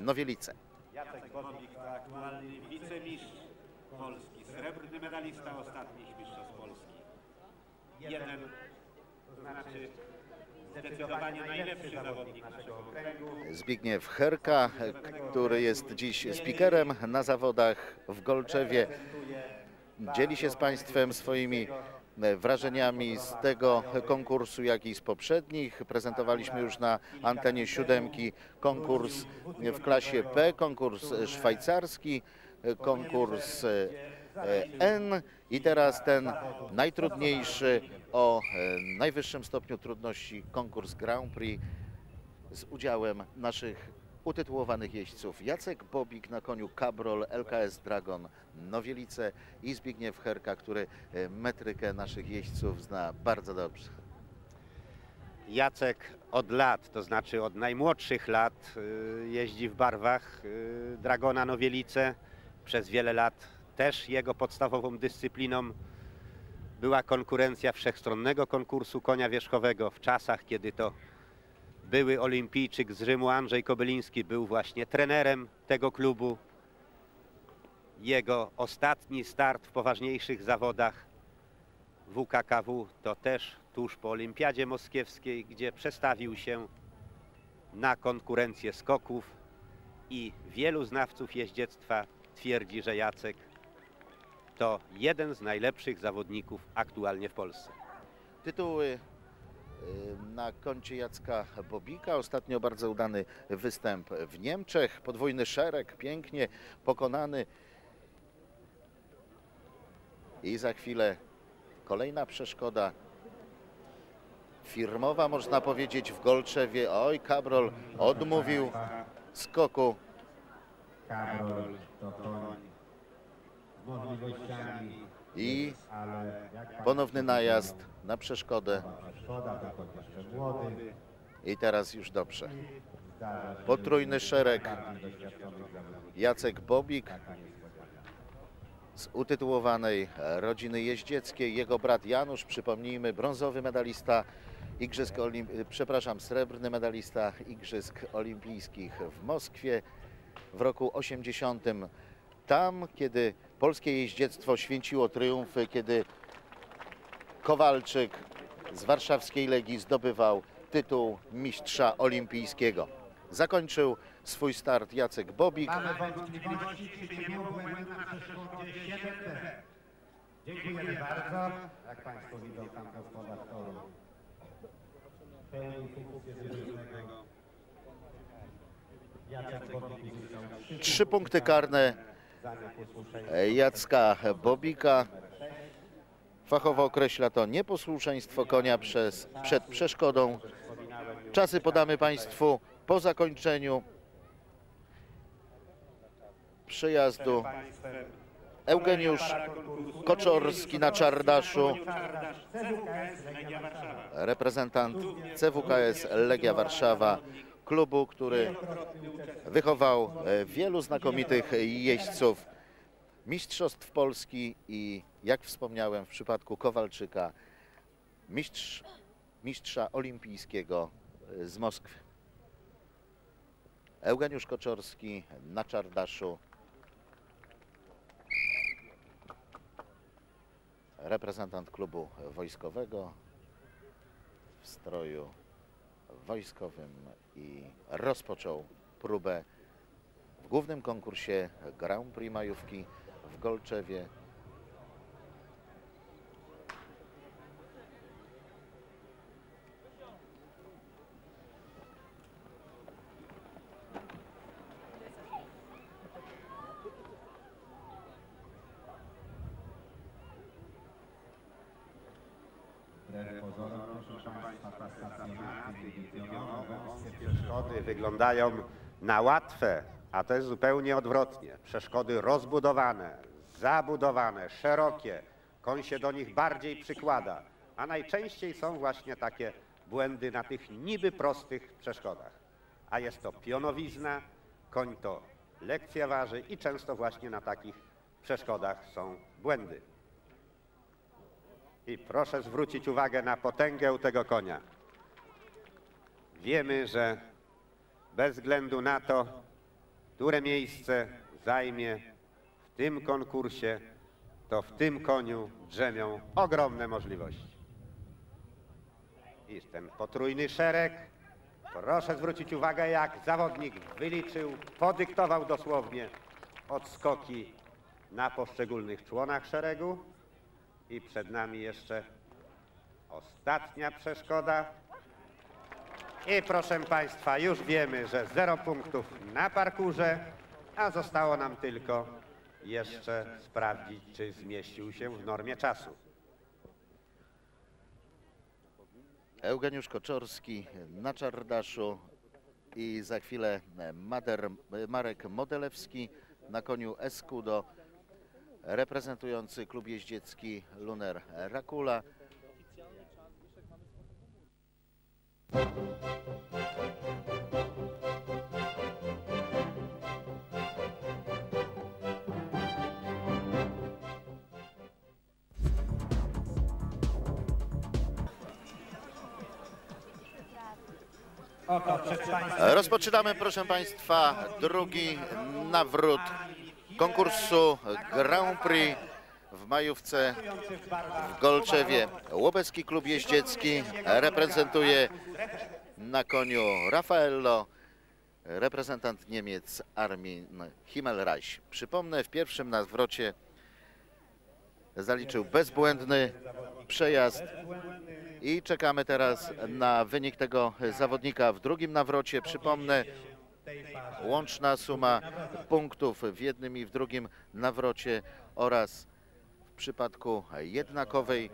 Nowielice. Jacek Bodnik to aktualny wicemistrz Polski, srebrny medalista ostatnich mistrzostw Polski. Jeden, to znaczy zdecydowanie najlepszy zawodnik naszego okręgu. Zbigniew Herka, który jest dziś speakerem na zawodach w Golczewie. Dzieli się z Państwem swoimi wrażeniami z tego konkursu, jak i z poprzednich. Prezentowaliśmy już na antenie siódemki konkurs w klasie B, konkurs szwajcarski, konkurs e, N i teraz ten najtrudniejszy o e, najwyższym stopniu trudności konkurs Grand Prix z udziałem naszych utytułowanych jeźdźców Jacek Bobik na koniu Cabrol, LKS Dragon Nowielice i Zbigniew Herka, który e, metrykę naszych jeźdźców zna bardzo dobrze. Jacek od lat, to znaczy od najmłodszych lat y, jeździ w barwach y, Dragona Nowielice. Przez wiele lat też jego podstawową dyscypliną była konkurencja wszechstronnego konkursu konia wierzchowego w czasach, kiedy to były olimpijczyk z Rzymu Andrzej Kobyliński był właśnie trenerem tego klubu. Jego ostatni start w poważniejszych zawodach WKKW to też tuż po Olimpiadzie Moskiewskiej, gdzie przestawił się na konkurencję skoków i wielu znawców jeździectwa twierdzi, że Jacek to jeden z najlepszych zawodników aktualnie w Polsce. Tytuły na koncie Jacka Bobika. Ostatnio bardzo udany występ w Niemczech. Podwójny szereg, pięknie pokonany. I za chwilę kolejna przeszkoda firmowa, można powiedzieć, w Golczewie. Oj, Cabrol odmówił skoku. Karol to koń z możliwościami, I ponowny najazd na przeszkodę. I teraz już dobrze. Potrójny szereg. Jacek Bobik z utytułowanej rodziny jeździeckiej. Jego brat Janusz, przypomnijmy, brązowy medalista Igrzysk przepraszam, srebrny medalista Igrzysk Olimpijskich w Moskwie w roku 80. Tam, kiedy polskie jeździectwo święciło triumfy, kiedy Kowalczyk z warszawskiej Legii zdobywał tytuł mistrza olimpijskiego. Zakończył swój start Jacek Bobik. Mamy wątpliwości, czy nie na przeszkodzie 7D. Dziękujemy bardzo. Jak Państwo widzą, tam gospodarz toru pełni funkcję dyżurnego. Jacek Bobik uzyskał Trzy punkty karne. Jacka Bobika. Fachowo określa to nieposłuszeństwo konia przez, przed przeszkodą. Czasy podamy Państwu po zakończeniu przyjazdu. Eugeniusz Koczorski na Czardaszu, reprezentant CWKS Legia Warszawa, klubu, który wychował e, wielu znakomitych jeźdźców mistrzostw Polski i jak wspomniałem w przypadku Kowalczyka mistrz, mistrza olimpijskiego e, z Moskwy. Eugeniusz Koczorski na Czardaszu. Reprezentant klubu wojskowego w stroju wojskowym i rozpoczął próbę w głównym konkursie Grand Prix Majówki w Golczewie. Wbrew pozorom, proszę Państwa, ta stacjonarna i pionowe wąskie Przeszkody wyglądają na łatwe, a to jest zupełnie odwrotnie. Przeszkody rozbudowane, zabudowane, szerokie. Koń się do nich bardziej przykłada, a najczęściej są właśnie takie błędy na tych niby prostych przeszkodach. A jest to pionowizna, koń to lekceważy i często właśnie na takich przeszkodach są błędy. I proszę zwrócić uwagę na potęgę tego konia. Wiemy, że bez względu na to, które miejsce zajmie w tym konkursie, to w tym koniu drzemią ogromne możliwości. I ten potrójny szereg. Proszę zwrócić uwagę, jak zawodnik wyliczył, podyktował dosłownie odskoki na poszczególnych członach szeregu. I przed nami jeszcze ostatnia przeszkoda. I proszę Państwa, już wiemy, że zero punktów na parkurze, a zostało nam tylko jeszcze sprawdzić, czy zmieścił się w normie czasu. Eugeniusz Koczorski na czardaszu i za chwilę Mader, Marek Modelewski na koniu Escudo reprezentujący klub jeździecki Luner Rakula. Rozpoczynamy, proszę Państwa, drugi nawrót konkursu Grand Prix w majówce w Golczewie. Łobecki Klub Jeździecki reprezentuje na koniu Raffaello, reprezentant Niemiec Armin Himmelreich. Przypomnę, w pierwszym nawrocie zaliczył bezbłędny przejazd i czekamy teraz na wynik tego zawodnika w drugim nawrocie. Przypomnę, łączna suma punktów w jednym i w drugim nawrocie oraz w przypadku jednakowej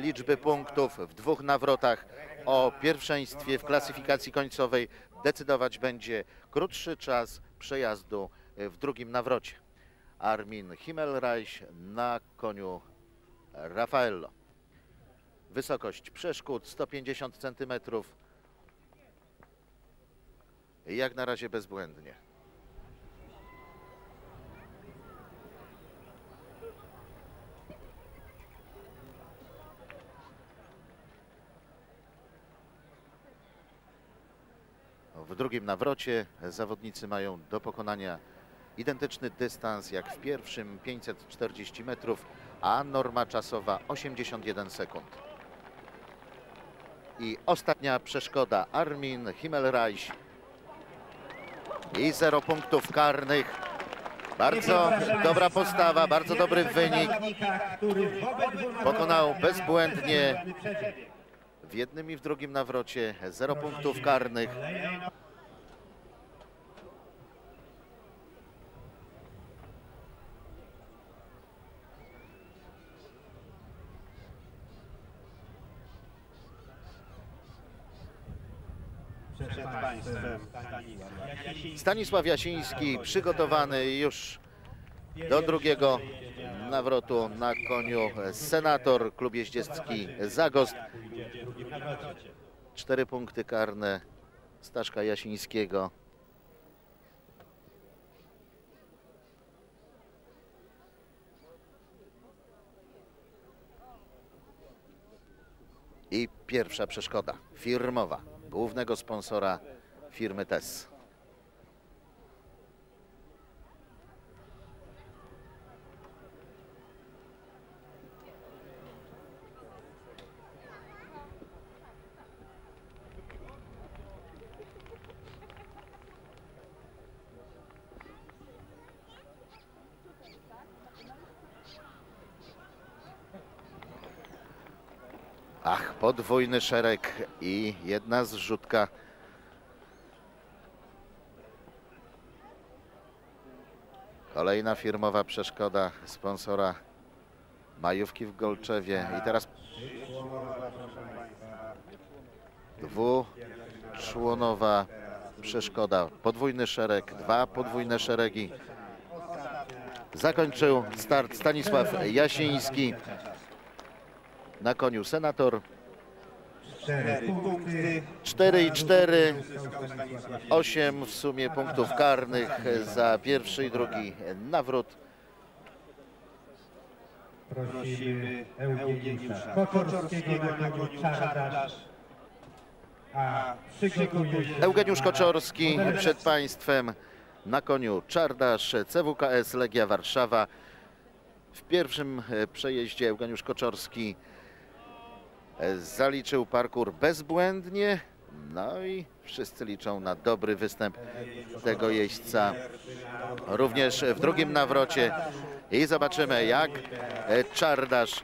liczby punktów w dwóch nawrotach o pierwszeństwie w klasyfikacji końcowej decydować będzie krótszy czas przejazdu w drugim nawrocie. Armin Himmelreich na koniu Raffaello. Wysokość przeszkód 150 cm. Jak na razie bezbłędnie. W drugim nawrocie zawodnicy mają do pokonania identyczny dystans jak w pierwszym 540 metrów, a norma czasowa 81 sekund. I ostatnia przeszkoda Armin Himmelreich i zero punktów karnych. Bardzo dobra postawa, bardzo dobry wynik. Pokonał bezbłędnie w jednym i w drugim nawrocie zero punktów karnych. Przed Państwem Stanisław Jasiński przygotowany już do drugiego nawrotu na koniu senator klub jeździecki Zagost. Cztery punkty karne Staszka Jasińskiego. I pierwsza przeszkoda firmowa, głównego sponsora firmy TES. Ach, podwójny szereg i jedna zrzutka. Kolejna firmowa przeszkoda sponsora majówki w Golczewie. I teraz dwuczłonowa przeszkoda. Podwójny szereg, dwa podwójne szeregi. Zakończył start Stanisław Jasiński na koniu senator. Cztery punkty. 4 i 4, 8 w sumie punktów karnych za pierwszy i drugi nawrót. Prosimy Eugeniusza Koczorskiego na koniu Czardasz. Eugeniusz Koczorski przed Państwem Na koniu Czardasz, CWKS Legia Warszawa. W pierwszym e, przejeździe Eugeniusz Koczorski zaliczył parkour bezbłędnie. No i wszyscy liczą na dobry występ tego jeźdźca również w drugim nawrocie. I zobaczymy jak e, Czardasz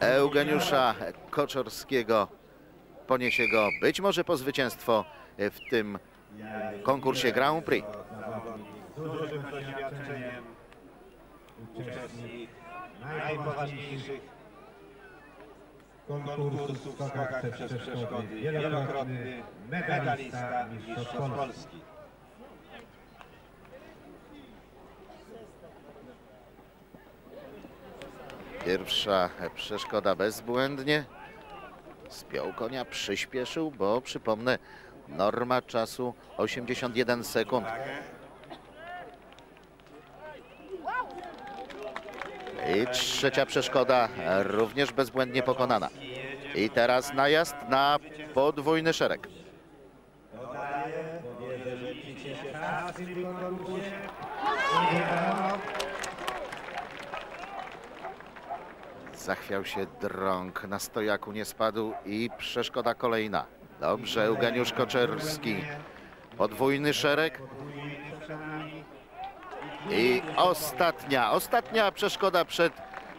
Eugeniusza Koczorskiego poniesie go być może po zwycięstwo w tym konkursie Grand Prix. Najpoważniejszych konkursów w skokach przez przeszkody. Wielokrotny medalista mistrzostw Polski. Pierwsza przeszkoda bezbłędnie. Spiął konia, przyspieszył, bo przypomnę, norma czasu 81 sekund. I trzecia przeszkoda również bezbłędnie pokonana. I teraz najazd na podwójny szereg. Zachwiał się drąg, na stojaku nie spadł i przeszkoda kolejna. Dobrze, Eugeniusz Koczerski. Podwójny szereg. I ostatnia, ostatnia przeszkoda przed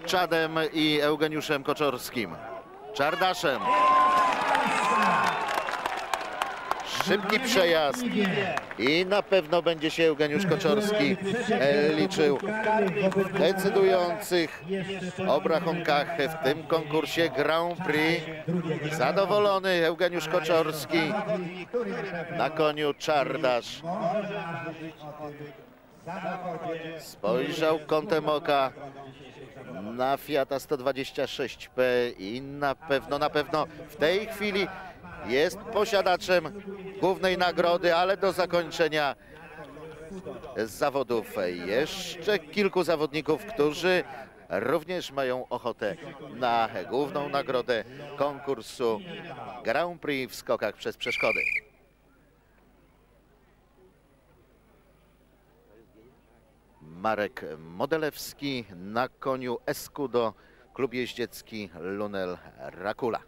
Czadem i Eugeniuszem Koczorskim. Czardaszem. Szybki przejazd i na pewno będzie się Eugeniusz Koczorski e, liczył w decydujących obrachunkach w tym konkursie Grand Prix. Zadowolony Eugeniusz Koczorski na koniu Czardasz. Spojrzał kątem oka na Fiata 126P i na pewno, na pewno w tej chwili jest posiadaczem głównej nagrody, ale do zakończenia zawodów jeszcze kilku zawodników, którzy również mają ochotę na główną nagrodę konkursu Grand Prix w skokach przez przeszkody. Marek Modelewski na koniu Escudo, klub jeździecki Lunel Rakula.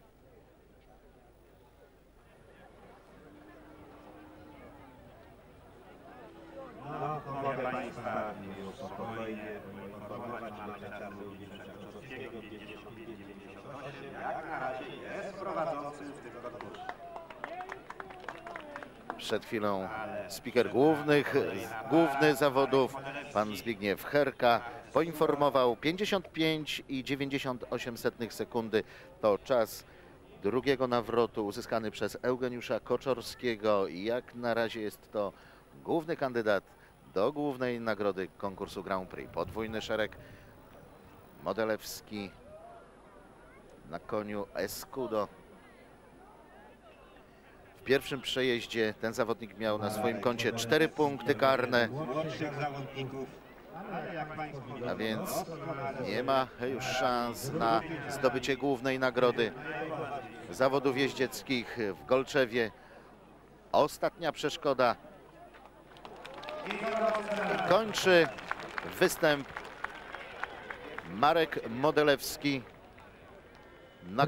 Mogę Państwa już spokojnie poinformować, mamy czas również Czarkowskiego 55-98, jak na razie jest prowadzącym w tym konkursie. Przed chwilą speaker głównych, główny zawodów, pan Zbigniew Herka, poinformował 55 i 98 sekundy to czas drugiego nawrotu uzyskany przez Eugeniusza Koczorskiego. Jak na razie jest to główny kandydat do głównej nagrody konkursu Grand Prix. Podwójny szereg Modelewski na koniu Escudo. W pierwszym przejeździe ten zawodnik miał na swoim koncie cztery punkty karne, a więc nie ma już szans na zdobycie głównej nagrody zawodów jeździeckich w Golczewie. Ostatnia przeszkoda I kończy występ Marek Modelewski na.